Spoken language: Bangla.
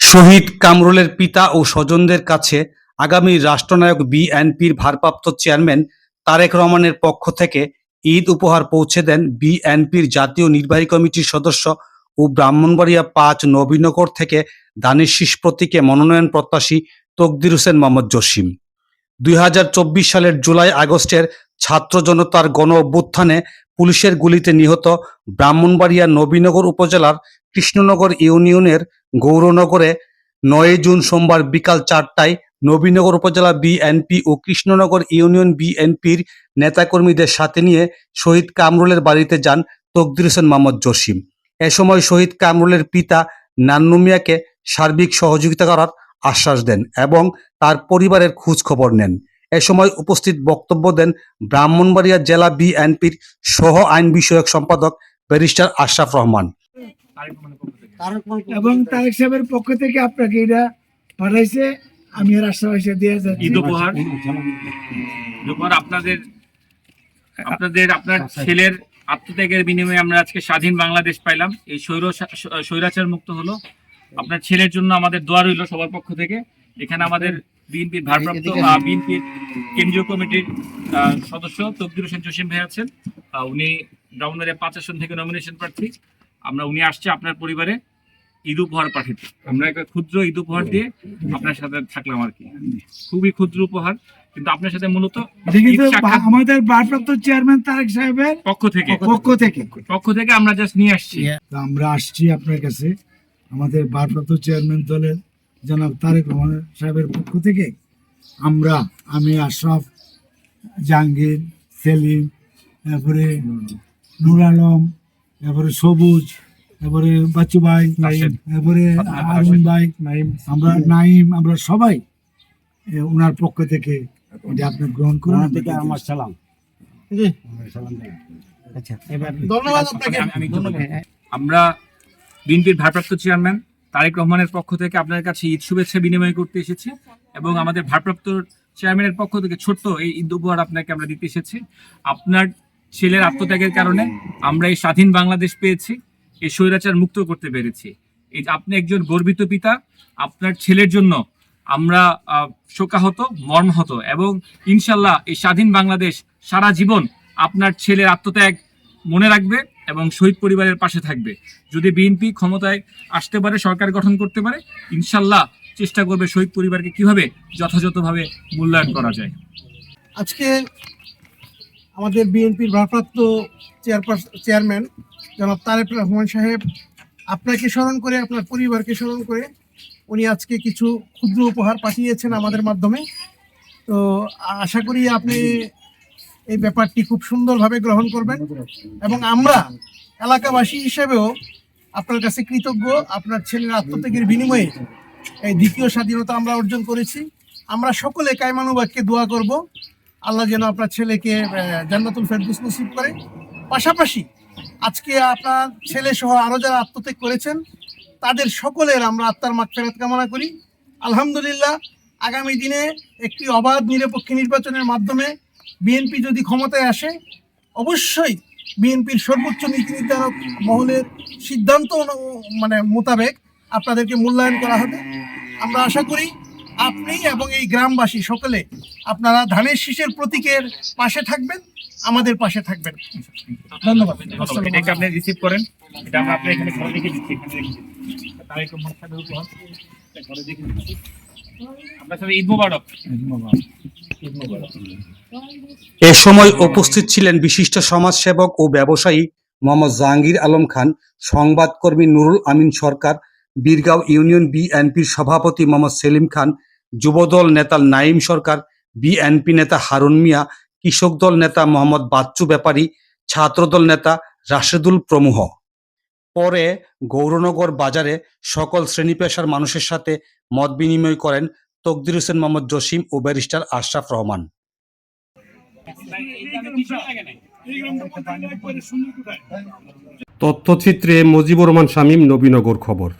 শহীদ কামরুলের পিতা ও স্বজনদের কাছে আগামী রাষ্ট্রনায়ক বিএনপির ভারপ্রাপ্ত চেয়ারম্যান তারেক রহমানের পক্ষ থেকে ঈদ উপহার পৌঁছে দেন বিএনপির জাতীয় নির্বাহী কমিটির সদস্য ও ব্রাহ্মণবাড়িয়া পাঁচ নবীনগর থেকে দানের শীষ প্রতীকে মনোনয়ন প্রত্যাশী তকদির হোসেন মোহাম্মদ জসিম। দুই হাজার চব্বিশ সালের জুলাই আগস্টের ছাত্র জনতার গণ অভ্যুত্থানে পুলিশের গুলিতে নিহত ব্রাহ্মণবাড়িয়া নবীনগর উপজেলার কৃষ্ণনগর ইউনিয়নের গৌরনগরে নয় জুন সোমবার বিকাল চারটায় নবীনগর উপজেলা বিএনপি ও কৃষ্ণনগর ইউনিয়ন বিএনপির নেতাকর্মীদের সাথে নিয়ে শহীদ কামরুলের বাড়িতে যান তকদির হোসেন মোহাম্মদ জসিম। এ সময় শহীদ কামরুলের পিতা নান্নু মিয়াকে সার্বিক সহযোগিতা করার আশ্বাস দেন এবং তার পরিবারের খোঁজ খবর নেন। এ সময় উপস্থিত বক্তব্য দেন ব্রাহ্মণবাড়িয়া জেলা বিএনপির সহ আইন বিষয়ক সম্পাদক ব্যারিস্টার আশরাফ রহমান। এবং তারেক সাহেবের পক্ষ থেকে আপনাকে এটা পাঠাইছে আমি এর দিয়ে যাচ্ছি। ঈদ উপহার। উপহার। আপনাদের আপনাদের আপনার ছেলের আত্মত্যাগের বিনিময়ে আমরা আজকে স্বাধীন বাংলাদেশ পাইলাম। এই স্বৈর স্বৈরাচার মুক্ত হলো। আপনার ছেলের জন্য আমাদের দোয়া রইল সবার পক্ষ থেকে। এখানে আমাদের বিএনপির ভারপ্রাপ্ত বিএনপির কেন্দ্রীয় কমিটির সদস্য তকদির হোসেন জসিম ভাই আছেন। উনি ব্রাহ্মণবাড়িয়া পাঁচ আসন থেকে নমিনেশন প্রার্থী। আমরা উনি আসছে আপনার পরিবারে ঈদ উপহার পাঠিয়ে আমরা একটা ক্ষুদ্র ঈদ উপহার দিয়ে আপনার সাথে থাকলাম আর কি। খুবই ক্ষুদ্র উপহার কিন্তু আপনার সাথে মূলত আমাদের ভারপ্রাপ্ত চেয়ারম্যান তারেক সাহেবের পক্ষ থেকে। পক্ষ থেকে। পক্ষ থেকে। আমরা জাস্ট নিয়ে আসছি। তো আমরা আসছি আপনার কাছে আমাদের ভারপ্রাপ্ত চেয়ারম্যান দলের জনাব তারেক রহমান সাহেবের পক্ষ থেকে। আমরা আমি আশরাফ জাহাঙ্গীর সেলিম তারপরে নুর আলম তারপরে সবুজ তারপরে বাচ্চু ভাই আপনার আরুন ভাই আমরা নাইম আমরা সবাই ওনার পক্ষ থেকে আপনি গ্রহণ করুন আমার সালাম। আমি আমরা বিএনপির ভারপ্রাপ্ত চেয়ারম্যান তারেক রহমানের পক্ষ থেকে আপনার কাছে ঈদ শুভেচ্ছা বিনিময় করতে এসেছি এবং আমাদের ভারপ্রাপ্ত চেয়ারম্যানের পক্ষ থেকে ছোট্ট এই ঈদ উপহার আপনাকে আমরা দিতে এসেছি। আপনার ছেলের আত্মত্যাগের কারণে আমরা এই স্বাধীন বাংলাদেশ পেয়েছি, এই স্বৈরাচার মুক্ত করতে পেরেছি। এই আপনি একজন গর্বিত পিতা, আপনার ছেলের জন্য আমরা শোকাহত, মর্মাহত এবং ইনশাল্লাহ এই স্বাধীন বাংলাদেশ সারা জীবন আপনার ছেলের আত্মত্যাগ মনে রাখবে এবং শহীদ পরিবারের পাশে থাকবে। যদি বিএনপি ক্ষমতায় আসতে পারে, সরকার গঠন করতে পারে ইনশাল্লাহ চেষ্টা করবে শহীদ পরিবারকে কীভাবে যথাযথভাবে মূল্যায়ন করা যায়। আজকে আমাদের বিএনপির ভারপ্রাপ্ত চেয়ারপারসন চেয়ারম্যান জনাব তারেক রহমান সাহেব, আপনাকে স্মরণ করে, আপনার পরিবারকে স্মরণ করে উনি আজকে কিছু ক্ষুদ্র উপহার পাঠিয়েছেন আমাদের মাধ্যমে। তো আশা করি আপনি এই ব্যাপারটি খুব সুন্দরভাবে গ্রহণ করবেন এবং আমরা এলাকাবাসী হিসেবেও আপনার কাছে কৃতজ্ঞ, আপনার ছেলের আত্মত্যাগের বিনিময়ে এই দ্বিতীয় স্বাধীনতা আমরা অর্জন করেছি। আমরা সকলে কায়মানুবাদকে দোয়া করব। আল্লাহ যেন আপনার ছেলেকে জান্নাতুল ফেরদৌস নসিব করে। পাশাপাশি আজকে আপনার ছেলে সহ আরও যারা আত্মত্যাগ করেছেন, তাদের সকলের আমরা আত্মার মাগফেরাত কামনা করি। আলহামদুলিল্লাহ, আগামী দিনে একটি অবাধ, নিরপেক্ষ নির্বাচনের মাধ্যমে বিএনপি যদি ক্ষমতায় আসে, অবশ্যই বিএনপির সর্বোচ্চ নীতি নির্ধারক মহলের সিদ্ধান্ত মানে মোতাবেক আপনাদেরকে মূল্যায়ন করা হবে। আমরা আশা করি আপনি এবং এই গ্রামবাসী সকলে আপনারা ধানের শীষের প্রতীকের পাশে থাকবেন আমাদের পাশে থাকবেন। ধন্যবাদ। আপনি রিসিভ করেন? এটা আমরা আপনার এখানে ঘরে রেখে দিচ্ছি। এখানে রেখে দিচ্ছি। তারেক রহমান সাহেবের উপহার ঘরে রেখে দিচ্ছি। আপনার সাথে ঈদ মুবারক। ঈদ মুবারক। এ সময় উপস্থিত ছিলেন বিশিষ্ট সমাজসেবক ও ব্যবসায়ী মোহাম্মদ জাহাঙ্গীর আলম খান সংবাদকর্মী নুরুল আমিন সরকার বীরগাঁও ইউনিয়ন বিএনপির সভাপতি মোহাম্মদ সেলিম খান যুবদল নেতা নাইম সরকার, বিএনপি নেতা হারুন মিয়া, কৃষক দল নেতা মোহাম্মদ বাচ্চু ব্যাপারী, ছাত্রদল নেতা রাশেদুল প্রমুহ। পরে গৌরনগর বাজারে সকল শ্রেণি পেশার মানুষের সাথে মত বিনিময় করেন তকদির হোসেন মোহাম্মদ জসিম ও ব্যারিস্টার আশরাফ রহমান। তথ্যচিত্রে মজিবুর রহমান শামীম, নবীনগর খবর।